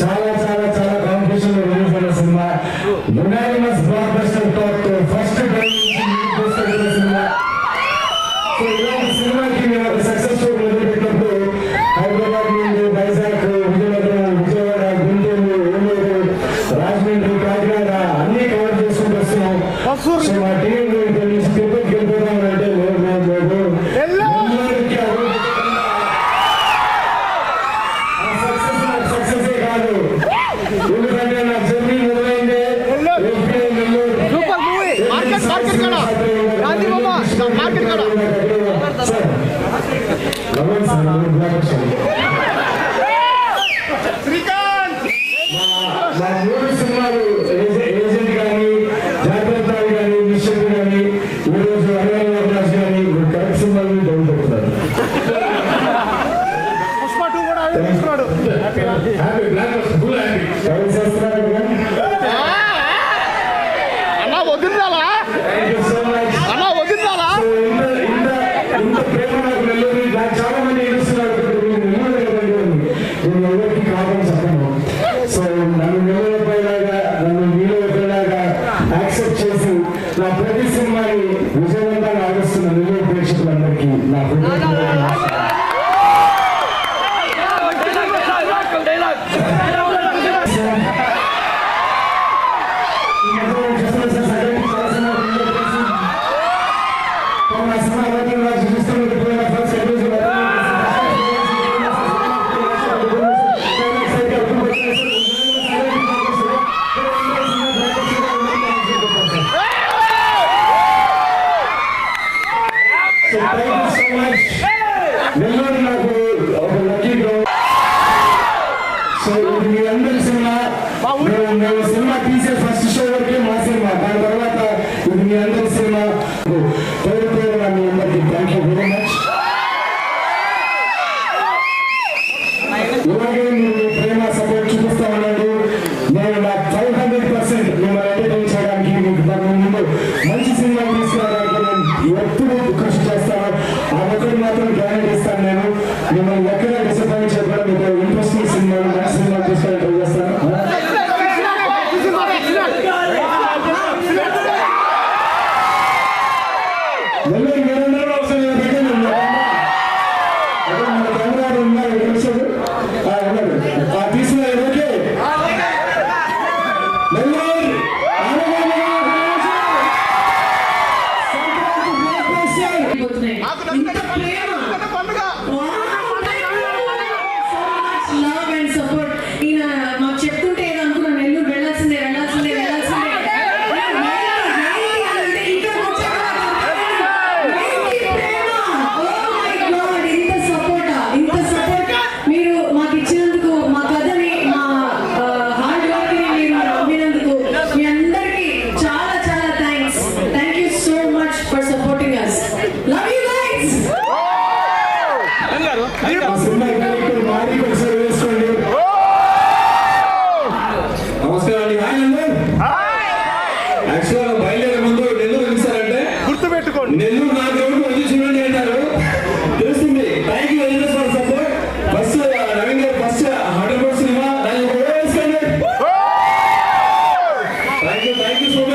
చాలా చాలా చాలా competition cinema unanimous block você o Nellore నాకు ఒక లక్కీ సో ఇది మీ అందరికీ 감사합니다. యాక్చువల్గా బయలుదేరే ముందు నెల్లూరు ఎందుకంటే గుర్తుపెట్టుకోండి నెల్లూరు నా దేవుడు వచ్చి చూడండి అంటారు తెలుస్తుంది thank you very for support first Naveen గారు first hundred percent thank you thank you so much